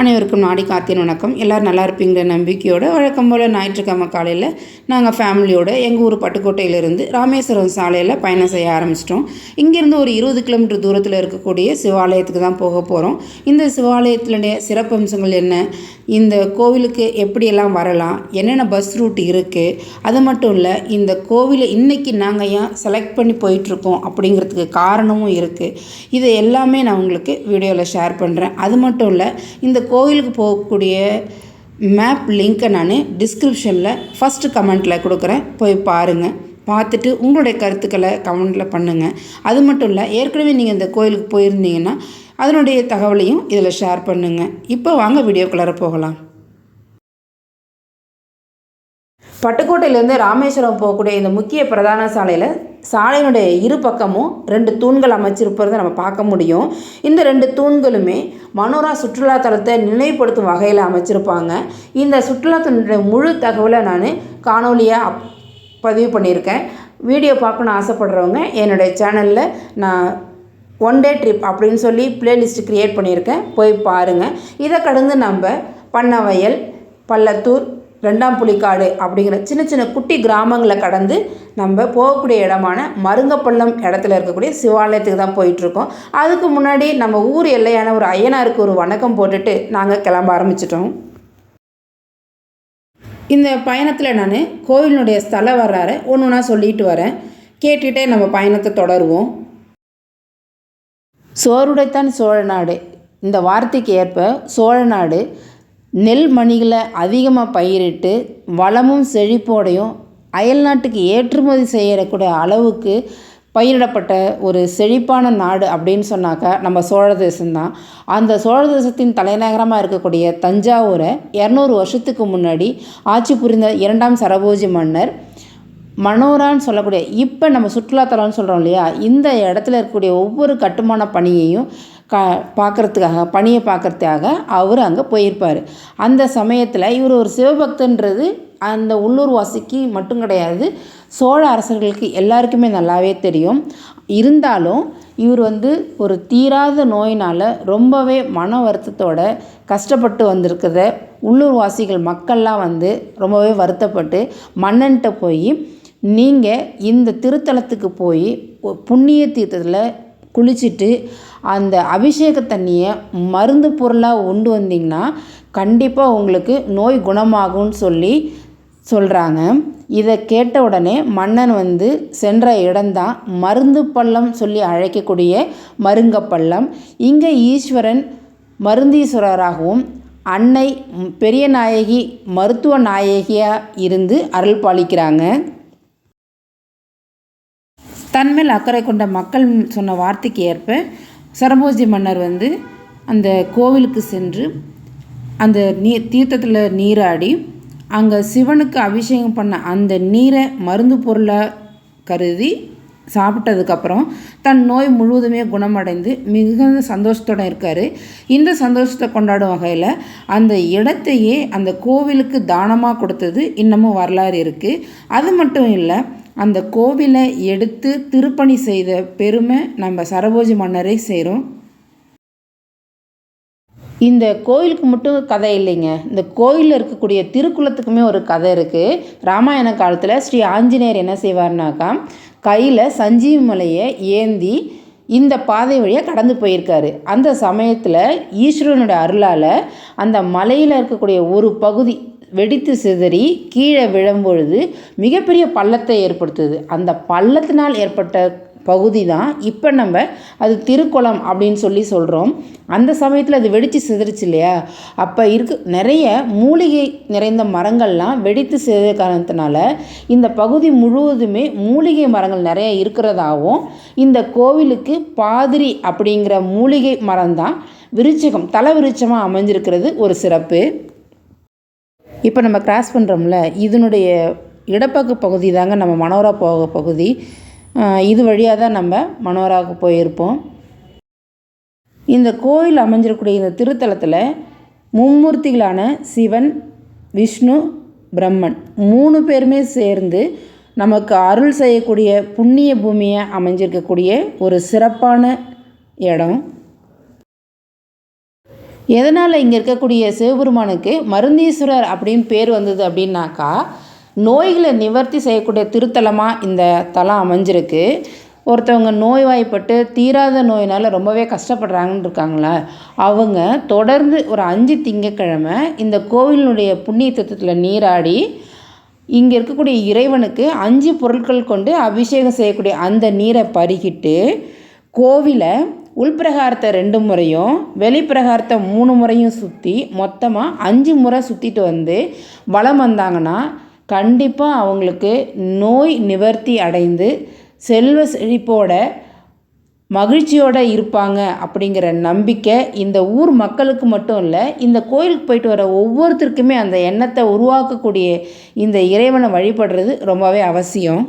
அனைவருக்கும் நாடி காத்தின் வணக்கம். எல்லோரும் நல்லா இருப்பீங்கிற நம்பிக்கையோடு. வழக்கம் போல் ஞாயிற்றுக்கிழமை காலையில் நாங்கள் ஃபேமிலியோடு எங்கள் ஊர் பட்டுக்கோட்டையிலிருந்து ராமேஸ்வரம் சாலையில் பயணம் செய்ய ஆரம்பிச்சிட்டோம். இங்கேருந்து ஒரு இருபது கிலோமீட்டர் தூரத்தில் இருக்கக்கூடிய சிவாலயத்துக்கு தான் போக போகிறோம் இந்த சிவாலயத்தினுடைய சிறப்பம்சங்கள் என்ன? இந்த கோவிலுக்கு எப்படியெல்லாம் வரலாம்? என்னென்ன பஸ் ரூட் இருக்குது அது மட்டும் இல்லை இந்த கோவிலை இன்றைக்கி நாங்கள் ஏன் செலக்ட் பண்ணி போயிட்டுருக்கோம் அப்படிங்கிறதுக்கு காரணமும் இருக்குது இது எல்லாமே நான் உங்களுக்கு வீடியோவில் ஷேர் பண்ணுறேன் அது மட்டும் இல்லை இந்த கோவிலுக்கு போகக்கூடிய மேப் லிங்க்கை நான் டிஸ்கிரிப்ஷனில் ஃபஸ்ட்டு கமெண்ட்டில் கொடுக்குறேன். போய் பாருங்கள் பார்த்துட்டு உங்களுடைய கருத்துக்களை கமெண்ட்டில் பண்ணுங்கள் அது மட்டும் இல்லை ஏற்கனவே நீங்கள் இந்த கோயிலுக்கு போயிருந்தீங்கன்னா அதனுடைய தகவலையும் இதில் ஷேர் பண்ணுங்கள் இப்போ வாங்க வீடியோக்குள்ளார போகலாம். பட்டுக்கோட்டையிலேருந்து ராமேஸ்வரம் போகக்கூடிய இந்த முக்கிய பிரதான சாலையில் சாலையினுடைய இரு பக்கமும் ரெண்டு தூண்கள் அமைச்சிருப்பதை நம்ம பார்க்க முடியும். இந்த ரெண்டு தூண்களுமே மனோரா சுற்றுலாத்தலத்தை நினைவுபடுத்தும் வகையில் அமைச்சிருப்பாங்க. இந்த சுற்றுலாத்தினுடைய முழு தகவலை நான் காணொலியாக பதிவு பண்ணியிருக்கேன். வீடியோ பார்க்கணுன்னு ஆசைப்படுறவங்க என்னுடைய சேனலில் நான் ஒன் டே ட்ரிப் அப்படின்னு சொல்லி பிளேலிஸ்ட் க்ரியேட் பண்ணியிருக்கேன். போய் பாருங்கள் இதை கடந்து நம்ம பண்ணவயல் பள்ளத்தூர் ரெண்டாம் புலிக்காடு அப்படிங்கிற சின்ன சின்ன குட்டி கிராமங்களை கடந்து நம்ம போகக்கூடிய இடமான மருங்கப்பள்ளம் இடத்துல இருக்கக்கூடிய சிவாலயத்துக்கு தான் போயிட்டுருக்கோம். அதுக்கு முன்னாடி நம்ம ஊர் எல்லையான ஒரு ஐயனாருக்கு ஒரு வணக்கம் போட்டுட்டு நாங்கள் கிளம்ப ஆரம்பிச்சிட்டோம். இந்த பயணத்தில் நான் கோவிலினுடைய ஸ்தல வர்றாரு ஒன்று ஒன்றா சொல்லிட்டு வரேன். கேட்டுகிட்டே நம்ம பயணத்தை தொடருவோம். சோறுடைத்தான் சோழநாடு இந்த வார்த்தைக்கு ஏற்ப சோழநாடு நெல் மணிகளை அதிகமாக பயிரிட்டு வளமும் செழிப்போடையும் அயல்நாட்டுக்கு ஏற்றுமதி செய்யக்கூடிய அளவுக்கு பயிரிடப்பட்ட ஒரு செழிப்பான நாடு அப்படின்னு சொன்னாக்கா நம்ம சோழ தேசம்தான். அந்த சோழ தேசத்தின் தலைநகரமாக இருக்கக்கூடிய தஞ்சாவூரை இரநூறு வருஷத்துக்கு முன்னாடி ஆட்சி புரிந்த இரண்டாம் சரபோஜி மன்னர் மனோரான்னு சொல்லக்கூடிய இப்போ நம்ம சுற்றுலாத்தலம்னு சொல்கிறோம் இல்லையா? இந்த இடத்துல இருக்கக்கூடிய ஒவ்வொரு கட்டுமான பணியையும் க பார்க்குறதுக்காக பணியை பார்க்குறதுக்காக அவர் அங்கே போயிருப்பார். அந்த சமயத்தில் இவர் ஒரு சிவபக்தன்றது அந்த உள்ளூர் வாசிக்கு மட்டும் கிடையாது சோழ அரசர்களுக்கு எல்லாருக்குமே நல்லாவே தெரியும். இருந்தாலும் இவர் வந்து ஒரு தீராத நோயினால் ரொம்பவே மன வருத்தத்தோட கஷ்டப்பட்டு வந்திருக்கிறத உள்ளூர் வாசிகள் மக்கள்லாம் வந்து ரொம்பவே வருத்தப்பட்டு மன்னன்ட்ட போய் நீங்கள் இந்த திருத்தலத்துக்கு போய் புண்ணிய தீர்த்தத்தில் குளிச்சுட்டு அந்த அபிஷேக தண்ணியை மருந்து பொருளாக கொண்டு வந்தீங்கன்னா கண்டிப்பாக உங்களுக்கு நோய் குணமாகும்னு சொல்லி சொல்கிறாங்க இதை கேட்ட உடனே மன்னன் வந்து சென்ற இடம்தான் மருந்து பள்ளம் சொல்லி அழைக்கக்கூடிய மருங்கப்பள்ளம் இங்கே ஈஸ்வரன் மருந்தீஸ்வரராகவும் அன்னை பெரிய நாயகி மருத்துவ நாயகியாக இருந்து அருள் பாலிக்கிறாங்க. தன்மேல் அக்கறை கொண்ட மக்கள் சொன்ன வார்த்தைக்கு ஏற்ப சரபோஜி மன்னர் வந்து அந்த கோவிலுக்கு சென்று அந்த நீ தீர்த்தத்தில் நீராடி அங்கே சிவனுக்கு அபிஷேகம் பண்ண அந்த நீரை மருந்து பொருளாக கருதி சாப்பிட்டதுக்கப்புறம் தன் நோய் முழுவதுமே குணமடைந்து மிகுந்த சந்தோஷத்தோடு இருக்கார். இந்த சந்தோஷத்தை கொண்டாடும் வகையில் அந்த இடத்தையே அந்த கோவிலுக்கு தானமாக கொடுத்தது இன்னமும் வரலாறு இருக்குது அது மட்டும் இல்லை அந்த கோவிலை எடுத்து திருப்பணி செய்த பெருமை நம்ம சரபோஜி மன்னரை சேரும். இந்த கோயிலுக்கு மட்டும் கதை இல்லைங்க. இந்த கோயிலில் இருக்கக்கூடிய திருக்குளத்துக்குமே ஒரு கதை இருக்குது ராமாயண காலத்தில் ஸ்ரீ ஆஞ்சநேயர் என்ன செய்வார்னாக்கா கையில் சஞ்சீவி மலையை ஏந்தி இந்த பாதை வழியாக கடந்து போயிருக்காரு. அந்த சமயத்தில் ஈஸ்வரனுடைய அருளால் அந்த மலையில் இருக்கக்கூடிய ஒரு பகுதி வெடித்து சிதறி கீழே விழும்பொழுது மிகப்பெரிய பள்ளத்தை ஏற்படுத்துது. அந்த பள்ளத்தினால் ஏற்பட்ட பகுதி தான் இப்போ நம்ம அது திருக்குளம் அப்படின்னு சொல்லி சொல்கிறோம் அந்த சமயத்தில் அது வெடித்து சிதறிச்சு இல்லையா? அப்போ இருக்கு நிறைய மூலிகை நிறைந்த மரங்கள்லாம் வெடித்து சிதற காரணத்தினால இந்த பகுதி முழுவதுமே மூலிகை மரங்கள் நிறைய இருக்கிறதாகவும் இந்த கோவிலுக்கு பாதிரி அப்படிங்கிற மூலிகை மரம் தான் விருச்சகம் தலை விருச்சமாக அமைஞ்சிருக்கிறது ஒரு சிறப்பு. இப்போ நம்ம கிராஸ் பண்ணுறோம்ல இதனுடைய இடப்பக்க பகுதி தாங்க நம்ம மனோரா போக பகுதி. இது வழியாக தான் நம்ம மனோராவுக்கு போயிருப்போம். இந்த கோயில் அமைஞ்சிருக்கக்கூடிய இந்த திருத்தலத்தில் மும்மூர்த்திகளான சிவன் விஷ்ணு பிரம்மன் மூணு பேருமே சேர்ந்து நமக்கு அருள் செய்யக்கூடிய புண்ணிய பூமியை அமைஞ்சிருக்கக்கூடிய ஒரு சிறப்பான இடம். எதனால் இங்கே இருக்கக்கூடிய சிவபெருமானுக்கு மருந்தீஸ்வரர் அப்படின்னு பேர் வந்தது அப்படின்னாக்கா நோய்களை நிவர்த்தி செய்யக்கூடிய திருத்தலமாக இந்த தலம் அமைஞ்சிருக்கு. ஒருத்தவங்க நோய்வாய்ப்பட்டு தீராத நோயினால் ரொம்பவே கஷ்டப்படுறாங்கன்னு இருக்காங்களா? அவங்க தொடர்ந்து ஒரு அஞ்சு திங்கக்கிழமை இந்த கோவிலினுடைய புண்ணிய தத்துவத்தில் நீராடி இங்கே இருக்கக்கூடிய இறைவனுக்கு அஞ்சு பொருட்கள் கொண்டு அபிஷேகம் செய்யக்கூடிய அந்த நீரை பருகிட்டு கோவிலை உள்பிரகாரத்தை ரெண்டு முறையும் வெளிப்பிரகாரத்தை மூணு முறையும் சுற்றி மொத்தமாக அஞ்சு முறை சுற்றிட்டு வந்து வலம் வந்தாங்கன்னா கண்டிப்பாக அவங்களுக்கு நோய் நிவர்த்தி அடைந்து செல்வ செழிப்போட மகிழ்ச்சியோடு இருப்பாங்க அப்படிங்கிற நம்பிக்கை இந்த ஊர் மக்களுக்கு மட்டும் இல்லை இந்த கோயிலுக்கு போயிட்டு வர ஒவ்வொருத்தருக்குமே அந்த எண்ணத்தை உருவாக்கக்கூடிய இந்த இறைவனை வழிபடுறது ரொம்பவே அவசியம்.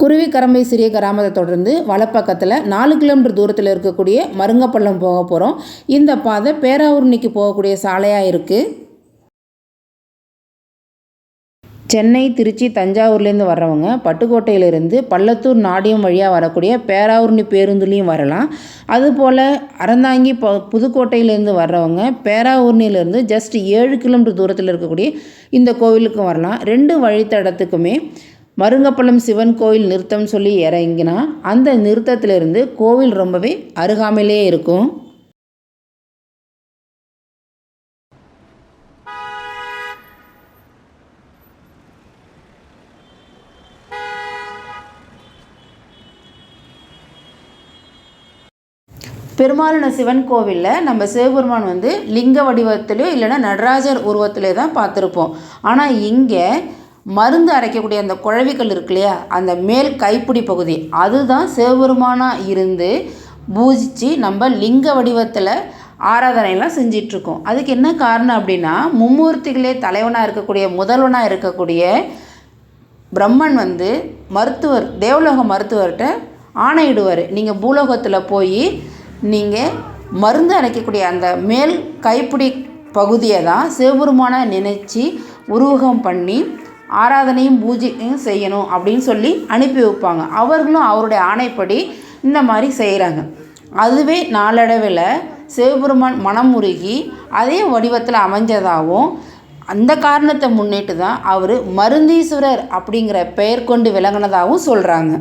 குருவிக்கரம்பை சிறிய கிராமத்தை தொடர்ந்து வலப்பக்கத்தில் நாலு கிலோமீட்டர் தூரத்தில் இருக்கக்கூடிய மருங்கப்பள்ளம் போக போகிறோம் இந்த பாதை பேராவூர்ணிக்கு போகக்கூடிய சாலையாக இருக்குது சென்னை திருச்சி தஞ்சாவூர்லேருந்து வர்றவங்க பட்டுக்கோட்டையிலேருந்து பள்ளத்தூர் நாடியம் வழியாக வரக்கூடிய பேராவூர்ணி பேருந்துலேயும் வரலாம். அதுபோல் அறந்தாங்கி ப புதுக்கோட்டையிலேருந்து வர்றவங்க பேராவூர்ணியிலேருந்து ஜஸ்ட் ஏழு கிலோமீட்டர் தூரத்தில் இருக்கக்கூடிய இந்த கோவிலுக்கும் வரலாம். ரெண்டு வழித்தடத்துக்குமே மருங்கப்பள்ளம் சிவன் கோவில் நிறுத்தம் சொல்லி இறங்கினா அந்த நிறுத்தத்திலிருந்து கோவில் ரொம்பவே அருகாமையிலே இருக்கும். பெருமாளின சிவன் கோவிலில் நம்ம சிவபெருமான் வந்து லிங்க வடிவத்திலையோ இல்லைன்னா நடராஜர் உருவத்திலே தான் பார்த்துருப்போம். ஆனால் இங்கே மருந்து அரைக்கக்கூடிய அந்த குழவிகள் இருக்கு இல்லையா? அந்த மேல் கைப்பிடி பகுதி. அதுதான் சிவபெருமானாக இருந்து பூஜித்து நம்ம லிங்க வடிவத்தில் ஆராதனைலாம் செஞ்சிட்ருக்கோம். அதுக்கு என்ன காரணம் அப்படின்னா மும்மூர்த்திகளே தலைவனாக இருக்கக்கூடிய முதல்வனாக இருக்கக்கூடிய பிரம்மன் வந்து மருத்துவர் தேவலோக மருத்துவர்கிட்ட ஆணையிடுவார். நீங்கள் பூலோகத்தில் போய் நீங்கள் மருந்து அரைக்கக்கூடிய அந்த மேல் கைப்பிடி பகுதியை தான் சிவபெருமானை நினச்சி உருவகம் பண்ணி ஆராதனையும் பூஜையும் செய்யணும் அப்படின்னு சொல்லி அனுப்பி வைப்பாங்க. அவர்களும் அவருடைய ஆணைப்படி இந்த மாதிரி செய்கிறாங்க அதுவே நாளடைவில் சிவபெருமான் மனம் உருகி அதே வடிவத்தில் அமைஞ்சதாகவும் அந்த காரணத்தை முன்னிட்டு தான் அவர் மருந்தீஸ்வரர் அப்படிங்கிற பெயர் கொண்டு விளங்கினதாகவும் சொல்கிறாங்க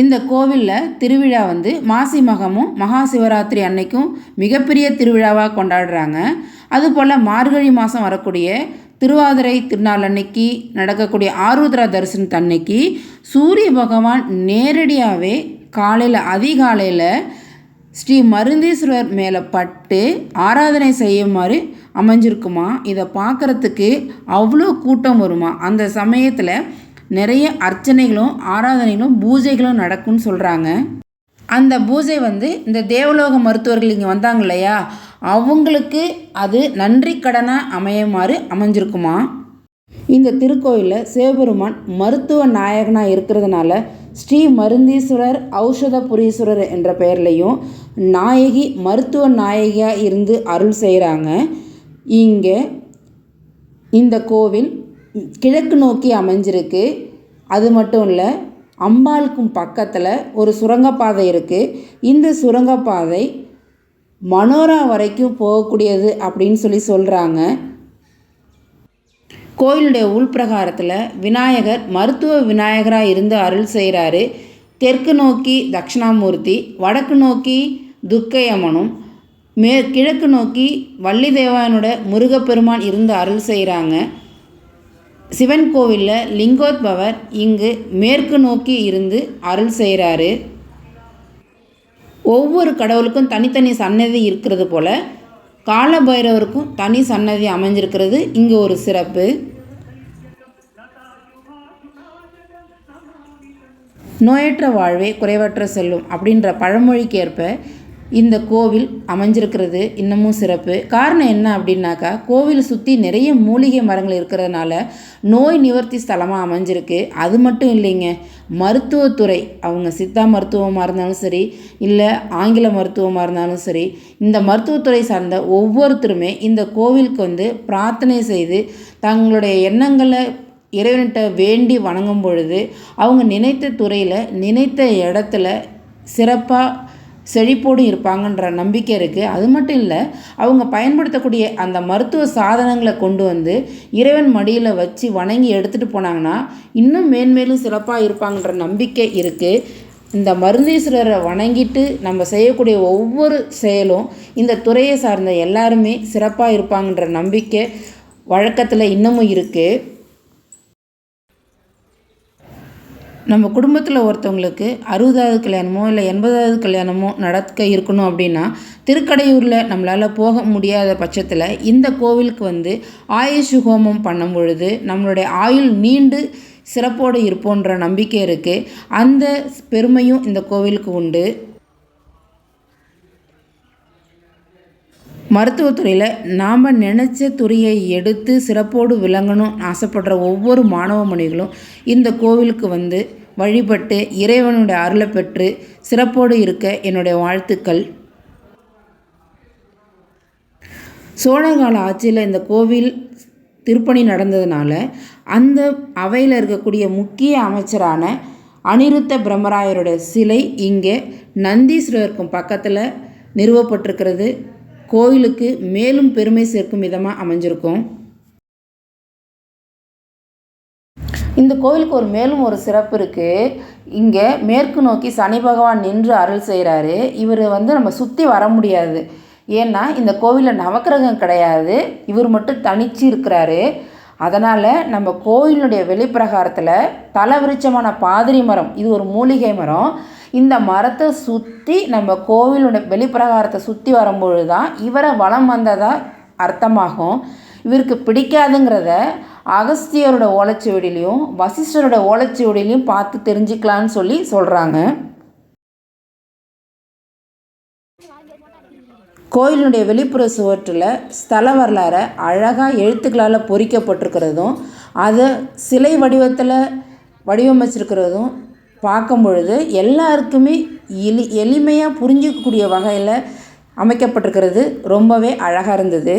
இந்த கோவிலில் திருவிழா வந்து மாசி மகமும் மகா சிவராத்திரி அன்னைக்கும் மிகப்பெரிய திருவிழாவாக கொண்டாடுறாங்க. அதுபோல் மார்கழி மாதம் வரக்கூடிய திருவாதிரை திருநாள் அன்னைக்கு நடக்கக்கூடிய ஆருத்ரா தரிசனத்தன்னைக்கு சூரிய பகவான் நேரடியாகவே காலையில் அதிகாலையில் ஸ்ரீ மருந்தீஸ்வரர் மேலே பட்டு ஆராதனை செய்யுமாறு அமைஞ்சிருக்குமா? இதை பார்க்குறதுக்கு அவ்வளோ கூட்டம் வருமா? அந்த சமயத்தில் நிறைய அர்ச்சனைகளும் ஆராதனைகளும் பூஜைகளும் நடக்கும்னு சொல்கிறாங்க அந்த பூஜை வந்து இந்த தேவலோக மருத்துவர்கள் இங்கே வந்தாங்க இல்லையா? அவங்களுக்கு அது நன்றி கடனாக அமையுமாறு அமைஞ்சிருக்குமா? இந்த திருக்கோயிலில் சிவபெருமான் மருத்துவ நாயகனாக இருக்கிறதுனால ஸ்ரீ மருந்தீஸ்வரர் ஔஷதபுரீஸ்வரர் என்ற பெயர்லையும் நாயகி மருத்துவ நாயகியாக இருந்து அருள் செய்கிறாங்க இங்கே இந்த கோவில் கிழக்கு நோக்கி அமைஞ்சிருக்கு. அது மட்டும் இல்லை அம்பாளுக்கும் பக்கத்தில் ஒரு சுரங்கப்பாதை இருக்குது இந்த சுரங்கப்பாதை மனோரா வரைக்கும் போகக்கூடியது அப்படின்னு சொல்லி சொல்கிறாங்க கோயிலுடைய உள்பிரகாரத்தில் விநாயகர் மருத்துவ விநாயகராக இருந்து அருள் செய்கிறாரு தெற்கு நோக்கி தட்சிணாமூர்த்தி வடக்கு நோக்கி துர்க்கையம்மனும் மே கிழக்கு நோக்கி வள்ளி தேவானோட முருகப்பெருமான் இருந்து அருள் செய்கிறாங்க சிவன் கோவிலில் லிங்கோத்பவர் இங்கு மேற்கு நோக்கி இருந்து அருள் செய்கிறாரு ஒவ்வொரு கடவுளுக்கும் தனித்தனி சன்னதி இருக்கிறது போல் காலபைரவருக்கும் தனி சன்னதி அமைஞ்சிருக்கிறது இங்கே ஒரு சிறப்பு. நோயற்ற வாழ்வே குறைவற்ற செல்லும் அப்படின்ற பழமொழிக்கு ஏற்ப இந்த கோவில் அமைஞ்சிருக்கிறது இன்னமும் சிறப்பு. காரணம் என்ன அப்படின்னாக்கா கோவில் சுற்றி நிறைய மூலிகை மரங்கள் இருக்கிறதுனால நோய் நிவர்த்தி ஸ்தலமாக அமைஞ்சிருக்கு. அது மட்டும் இல்லைங்க மருத்துவத்துறை அவங்க சித்தா மருத்துவமாக இருந்தாலும் சரி இல்லை ஆங்கில மருத்துவமாக இருந்தாலும் சரி இந்த மருத்துவத்துறை சார்ந்த ஒவ்வொருத்தருமே இந்த கோவிலுக்கு வந்து பிரார்த்தனை செய்து தங்களுடைய எண்ணங்களை இறைவன்கிட்ட வேண்டி வணங்கும் பொழுது அவங்க நினைத்த துறையில் நினைத்த இடத்துல சிறப்பாக செழிப்போடு இருப்பாங்கன்ற நம்பிக்கை இருக்குது அது மட்டும் இல்லை அவங்க பயன்படுத்தக்கூடிய அந்த மருத்துவ சாதனங்களை கொண்டு வந்து இறைவன் மடியில் வச்சு வணங்கி எடுத்துகிட்டு போனாங்கன்னா இன்னும் மேன்மேலும் சிறப்பாக இருப்பாங்கன்ற நம்பிக்கை இருக்குது இந்த மருந்தீஸ்வரரை வணங்கிட்டு நம்ம செய்யக்கூடிய ஒவ்வொரு செயலும் இந்த துறையை சார்ந்த எல்லாருமே சிறப்பாக இருப்பாங்கன்ற நம்பிக்கை வழக்கத்தில் இன்னமும் இருக்குது நம்ம குடும்பத்தில் ஒருத்தவங்களுக்கு அறுபதாவது கல்யாணமோ இல்லை எண்பதாவது கல்யாணமோ நடக்க இருக்கணும் அப்படின்னா திருக்கடையூரில் நம்மளால் போக முடியாத பட்சத்தில் இந்த கோவிலுக்கு வந்து ஆயுஷ் ஹோமம் பண்ணும் பொழுது நம்மளுடைய ஆயுள் நீண்டு சிறப்போடு இருப்போன்ற நம்பிக்கை இருக்குது அந்த பெருமையும் இந்த கோவிலுக்கு உண்டு. மருத்துவத்துறையில் நாம் நினச்ச துறையை எடுத்து சிறப்போடு விளங்கணும் ஆசைப்படுற ஒவ்வொரு மாணவ மணிகளும் இந்த கோவிலுக்கு வந்து வழிபட்டு இறைவனுடைய அருளை பெற்று சிறப்போடு இருக்க என்னுடைய வாழ்த்துக்கள். சோழகால ஆட்சியில் இந்த கோவில் திருப்பணி நடந்ததுனால அந்த அவையில் இருக்கக்கூடிய முக்கிய அமைச்சரான அனிருத்த பிரம்மராயருடைய சிலை இங்கே நந்தீஸ்வரருக்கும் பக்கத்தில் நிறுவப்பட்டிருக்கிறது. கோயிலுக்கு மேலும் பெருமை சேர்க்கும் விதமாக அமைஞ்சிருக்கும். இந்த கோவிலுக்கு ஒரு மேலும் ஒரு சிறப்பு இருக்குது இங்கே மேற்கு நோக்கி சனி பகவான் நின்று அருள் செய்கிறாரு இவர் வந்து நம்ம சுற்றி வர முடியாது. ஏன்னா இந்த கோவிலில் நவக்கிரகம் கிடையாது. இவர் மட்டும் தனிச்சு இருக்கிறாரு. அதனால் நம்ம கோயிலுடைய வெளிப்பிரகாரத்தில் தலவிருச்சமான பாதிரி மரம் இது ஒரு மூலிகை மரம். இந்த மரத்தை சுற்றி நம்ம கோவிலோட வெளிப்பிரகாரத்தை சுற்றி வரும்பொழுது தான் இவரை வளம் வந்ததாக அர்த்தமாகும். இவருக்கு பிடிக்காதுங்கிறத அகஸ்தியரோட ஓலைச்சுவடிலையும் வசிஷ்டரோட ஓலைச்சுவடிலையும் பார்த்து தெரிஞ்சுக்கலான்னு சொல்லி சொல்கிறாங்க கோயிலினுடைய வெளிப்புற சுவற்றில் ஸ்தல வரலாறை அழகாக எழுத்துக்களால் பொறிக்கப்பட்டிருக்கிறதும் அதை சிலை வடிவத்தில் வடிவமைச்சிருக்கிறதும் பார்க்கும் பொழுது எல்லாருக்குமே எளி எளிமையாக புரிஞ்சிக்கக்கூடிய வகையில் அமைக்கப்பட்டிருக்கிறது. ரொம்பவே அழகாக இருந்தது.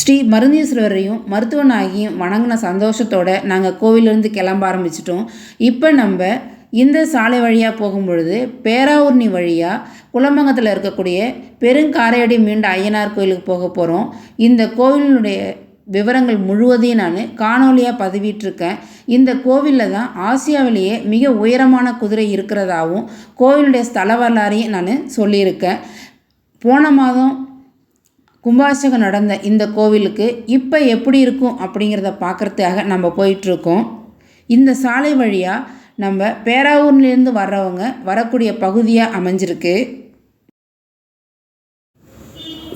ஸ்ரீ மருந்தீஸ்வரரையும் மருத்துவனாகியும் வணங்கின சந்தோஷத்தோடு நாங்கள் கோவிலிருந்து கிளம்ப ஆரம்பிச்சிட்டோம். இப்போ நம்ம இந்த சாலை வழியாக போகும்பொழுது பேராவூர்ணி வழியாக குளமங்கத்தில் இருக்கக்கூடிய பெருங்காரையடி மீண்ட ஐயனார் கோயிலுக்கு போக போகிறோம் இந்த கோவிலினுடைய விவரங்கள் முழுவதையும் நான் காணொலியாக பதிவிட்டிருக்கேன். இந்த கோவிலில் தான் ஆசியாவிலேயே மிக உயரமான குதிரை இருக்கிறதாகவும் கோவிலுடைய ஸ்தல வரலாறையும் நான் சொல்லியிருக்கேன். போன மாதம் கும்பாபிஷேகம் நடந்த இந்த கோவிலுக்கு இப்போ எப்படி இருக்கும் அப்படிங்கிறத பார்க்குறதுக்காக நம்ம போயிட்டுருக்கோம். இந்த சாலை வழியாக நம்ம பேராவூர்லேருந்து வர்றவங்க வரக்கூடிய பகுதியாக அமைஞ்சிருக்கு.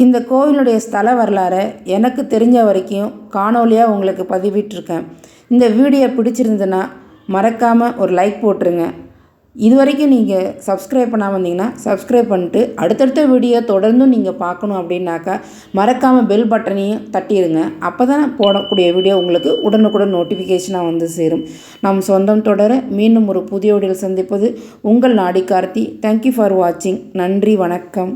இந்த கோவிலுடைய ஸ்தல வரலாறை எனக்கு தெரிஞ்ச வரைக்கும் காணொலியாக உங்களுக்கு பதிவிட்டிருக்கேன். இந்த வீடியோ பிடிச்சிருந்ததுன்னா மறக்காமல் ஒரு லைக் போட்டுருங்க. இது வரைக்கும் நீங்கள் சப்ஸ்கிரைப் பண்ணாமல் வந்தீங்கன்னா சப்ஸ்கிரைப் பண்ணிட்டு அடுத்தடுத்த வீடியோ தொடர்ந்தும் நீங்கள் பார்க்கணும் அப்படின்னாக்கா மறக்காமல் பெல் பட்டனையும் தட்டிடுங்க அப்போ தான் போடக்கூடிய வீடியோ உங்களுக்கு உடனுக்குடன் நோட்டிஃபிகேஷனாக வந்து சேரும். நம் சொந்தம் தொடர மீண்டும் ஒரு புதிய வீடியோவில் சந்திப்பது உங்கள் நாடி கார்த்தி தேங்க்யூ ஃபார் வாட்சிங் நன்றி வணக்கம்.